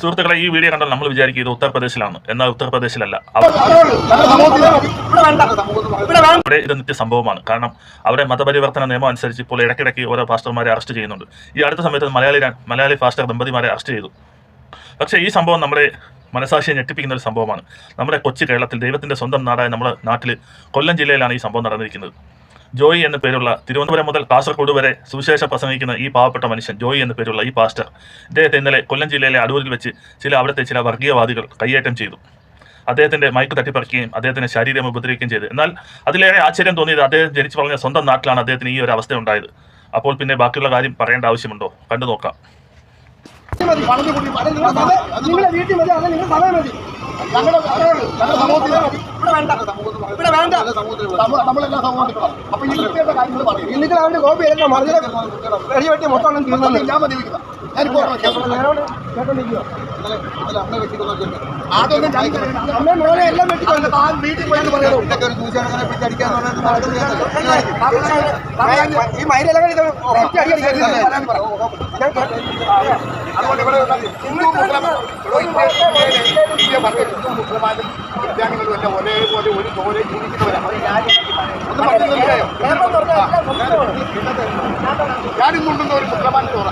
സുഹൃത്തുക്കളെ ഈ വീഡിയോ കണ്ടാൽ നമ്മൾ വിചാരിക്കും ഇത് ഉത്തർപ്രദേശിലാണ്. എന്നാൽ ഉത്തർപ്രദേശിലല്ല. അവിടെ ഇത് നിത്യ സംഭവമാണ്. കാരണം അവിടെ മതപരിവർത്തന നിയമം അനുസരിച്ച് ഇപ്പോൾ ഇടയ്ക്കിടയ്ക്ക് ഓരോ പാസ്റ്റർമാരെ അറസ്റ്റ് ചെയ്യുന്നുണ്ട്. ഈ അടുത്ത സമയത്ത് മലയാളി മലയാളി പാസ്റ്റർ ദമ്പതിമാരെ അറസ്റ്റ് ചെയ്തു. പക്ഷേ ഈ സംഭവം നമ്മുടെ മനസാക്ഷിയെ ഞെട്ടിപ്പിക്കുന്ന ഒരു സംഭവമാണ്. നമ്മുടെ കൊച്ചു കേരളത്തിൽ ദൈവത്തിന്റെ സ്വന്തം നാടായ നമ്മുടെ നാട്ടിൽ കൊല്ലം ജില്ലയിലാണ് ഈ സംഭവം നടന്നിരിക്കുന്നത്. ജോയി എന്ന പേരുള്ള തിരുവനന്തപുരം മുതൽ കാസർഗോഡ് വരെ സുവിശേഷം പ്രസംഗിക്കുന്ന ഈ പാവപ്പെട്ട മനുഷ്യൻ ജോയി എന്ന പേരുള്ള ഈ പാസ്റ്റർ ഇദ്ദേഹത്തെ ഇന്നലെ കൊല്ലം ജില്ലയിലെ അടൂരിൽ വെച്ച് ചില അവിടുത്തെ ചില വർഗീയവാദികൾ കയ്യേറ്റം ചെയ്തു. അദ്ദേഹത്തിന്റെ മൈക്ക് തട്ടിപ്പറിക്കുകയും അദ്ദേഹത്തിന് ശരീരം ഉപദ്രവിക്കുകയും ചെയ്തു. എന്നാൽ അതിലേറെ ആശ്ചര്യം തോന്നിയത് അദ്ദേഹം ജനിച്ചു പറഞ്ഞ സ്വന്തം നാട്ടിലാണ് അദ്ദേഹത്തിന് ഈ ഒരു അവസ്ഥ ഉണ്ടായത്. അപ്പോൾ പിന്നെ ബാക്കിയുള്ള കാര്യം പറയേണ്ട ആവശ്യമുണ്ടോ? കണ്ടു നോക്കാം. നിങ്ങളുടെ വീട്ടിൽ മതി അത് നിങ്ങളുടെ സമയം മതി. ഞങ്ങളുടെ ഞങ്ങളുടെ സമൂഹത്തിൽ ഇവിടെ വേണ്ട. ഇവിടെ വേണ്ട. നമ്മളെല്ലാം സമൂഹത്തിൽ അപ്പൊ ഈ കാര്യങ്ങൾ പറയും. ഇന്നിട്ട് അവന്റെ കോപ്പി എല്ലാം മറിഞ്ഞ വെടിവെട്ടി മൊത്തം ഞാൻ മതി അതൊന്നും ഈ മൈനെല്ലാം. അതുകൊണ്ട് ഇവിടെ ഹിന്ദു മുസ്ലിം ഇന്ത്യ പറഞ്ഞ ഹിന്ദു മുസ്ലിമാനും ക്രിസ്ത്യാനികളും എല്ലാം ഒരേപോലെ ഒരു ജോലി ജീവിക്കുന്നവരാണ് ഒന്നും പറഞ്ഞില്ലല്ലോ ഞാനും കൊണ്ടുവന്ന ഒരു മുസ്ലിമാന്റെ ചോറ